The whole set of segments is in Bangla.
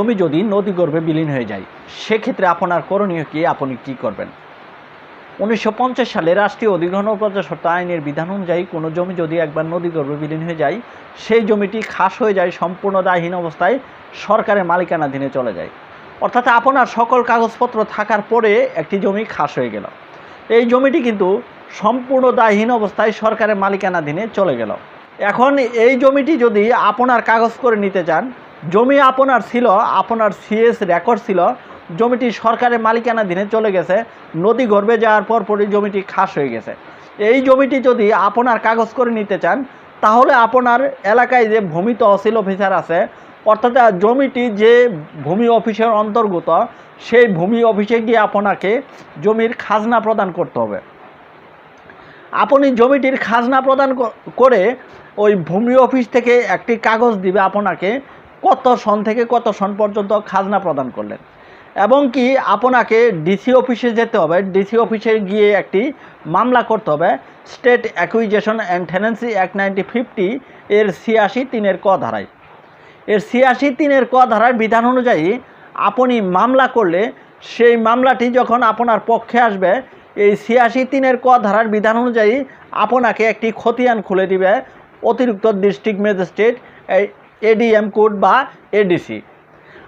জমি যদি নদী গর্ভে বিলীন হয়ে যায় সেক্ষেত্রে আপনার করণীয় কি? আপনি কি করবেন? উনিশশো পঞ্চাশ সালে রাষ্ট্রীয় অধিগ্রহণ প্রজাস্বত্ব আইনের বিধান অনুযায়ী কোনো জমি যদি একবার নদী গর্ভে বিলীন হয়ে যায়, সেই জমিটি খাস হয়ে যায় সম্পূর্ণ দায়হীন অবস্থায় সরকারের মালিকানাধীনে চলে যায়। অর্থাৎ আপনার সকল কাগজপত্র থাকার পরে একটি জমি খাস হয়ে গেল। এই জমিটি কিন্তু সম্পূর্ণ দায়হীন অবস্থায় সরকারের মালিকানাধীনে চলে গেল। এখন এই জমিটি যদি আপনার কাগজ করে নিতে চান জমি আপনার ছিল, আপনার সিএস রেকর্ড ছিল, জমিটি সরকারের মালিকানাধীনে চলে গেছে, নদী গর্বে যাওয়ার পর পরই জমিটি খাস হয়ে গেছে। এই জমিটি যদি আপনার কাগজ করে নিতে চান, তাহলে আপনার এলাকায় যে ভূমি তহসিল অফিসার আছে, অর্থাৎ জমিটি যে ভূমি অফিসের অন্তর্গত, সেই ভূমি অফিসে গিয়ে আপনাকে জমির খাজনা প্রদান করতে হবে। আপনি জমিটির খাজনা প্রদান করে ওই ভূমি অফিস থেকে একটি কাগজ দিবে আপনাকে কত সন থেকে কত সন পর্যন্ত খাজনা প্রদান করলেন। এবং কি আপনাকে ডিসি অফিসে যেতে হবে। ডিসি অফিসে গিয়ে একটি মামলা করতে হবে। State acquisition and tenancy act ninety fifty এর ছিয়াশি তিনের ক ধারায়। এর ছিয়াশি তিনের ক ধারার বিধান অনুযায়ী আপনি মামলা করলে সেই মামলাটি যখন আপনার পক্ষে আসবে, এই ছিয়াশি তিনের ক ধারার বিধান অনুযায়ী আপনাকে একটি খতিয়ান খুলে দিবে। অতিরিক্ত ডিস্ট্রিক্ট ম্যাজিস্ট্রেট এডিএম কোর্ট বা এডিসি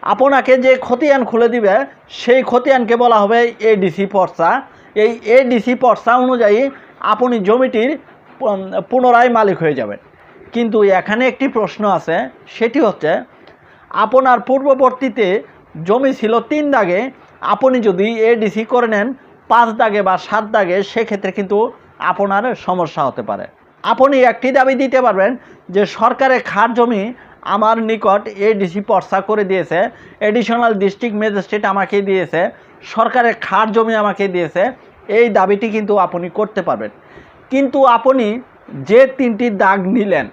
আপনাকে যে খতিয়ান খুলে দিবে, সেই খতিয়ানকে বলা হবে এডিসি পর্চা। এই এডিসি পর্চা অনুযায়ী আপনি জমিটির পুন- পুনরায় মালিক হয়ে যাবেন। কিন্তু এখানে একটি প্রশ্ন আছে, সেটি হচ্ছে, আপনার পূর্ববর্তীতে জমি ছিল তিন দাগে, আপনি যদি এডিসি করে নেন, পাঁচ দাগে বা সাত দাগে, সেক্ষেত্রে কিন্তু আপনার সমস্যা হতে পারে। আপনি একটি দাবি দিতে পারবেন যে সরকারের খার জমি আমার নিকট এডিসি পর্চা করে দিয়েছে এডিশনাল ডিস্ট্রিক্ট ম্যাজিস্ট্রেট আমাকে দিয়েছে, সরকারের খার জমি আমাকে দিয়েছে, এই দাবিটি কিন্তু আপনি করতে পারবেন। কিন্তু আপনি যে তিনটি দাগ নিলেন,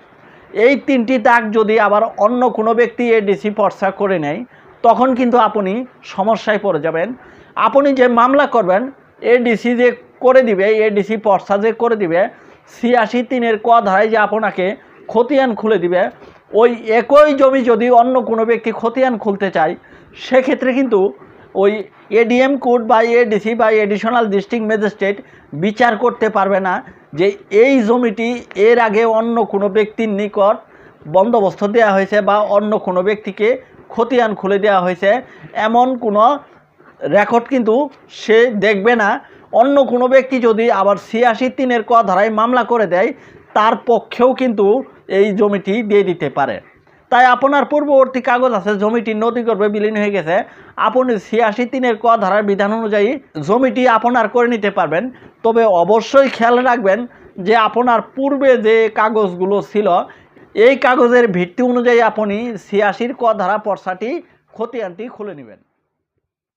এই তিনটি দাগ যদি আবার অন্য কোনো ব্যক্তি এডিসি পর্চা করে নেয়, তখন কিন্তু আপনি সমস্যায় পড়ে যাবেন। আপনি যে মামলা করবেন এডিসি যে করে দিবে এডিসি পর্চা যে করে দিবে, ছিয়াশি তিনের ক ধারায় যে আপনাকে খতিয়ান খুলে দিবে ওই একই জমি যদি অন্য কোনো ব্যক্তি খতিয়ান খুলতে চায়, সেক্ষেত্রে কিন্তু ওই এডিএম কোর্ট বা এডিসি বা এডিশনাল ডিস্ট্রিক্ট ম্যাজিস্ট্রেট বিচার করতে পারবে না যে এই জমিটি এর আগে অন্য কোনো ব্যক্তির নিকট বন্দোবস্ত দেওয়া হয়েছে বা অন্য কোনো ব্যক্তিকে খতিয়ান খুলে দেওয়া হয়েছে। এমন কোনো রেকর্ড কিন্তু সে দেখবে না। অন্য কোনো ব্যক্তি যদি আবার ছিয়াশি তিনের ক ধারায় মামলা করে দেয়, তার পক্ষেও কিন্তু এই জমিটি দিয়ে দিতে পারে। তাই আপনার পূর্ববর্তী কাগজ আছে, জমিটি নদী গর্ভে বিলীন হয়ে গেছে। আপনি ছিয়াশি তিনের ক ধারার বিধান অনুযায়ী জমিটি আপনার করে নিতে পারবেন। তবে অবশ্যই খেয়াল রাখবেন যে আপনার পূর্বে যে কাগজগুলো ছিল, এই কাগজের ভিত্তি অনুযায়ী আপনি ছিয়াশির ক ধারা পর্সাটি খতিয়ানটি খুলে নেবেন।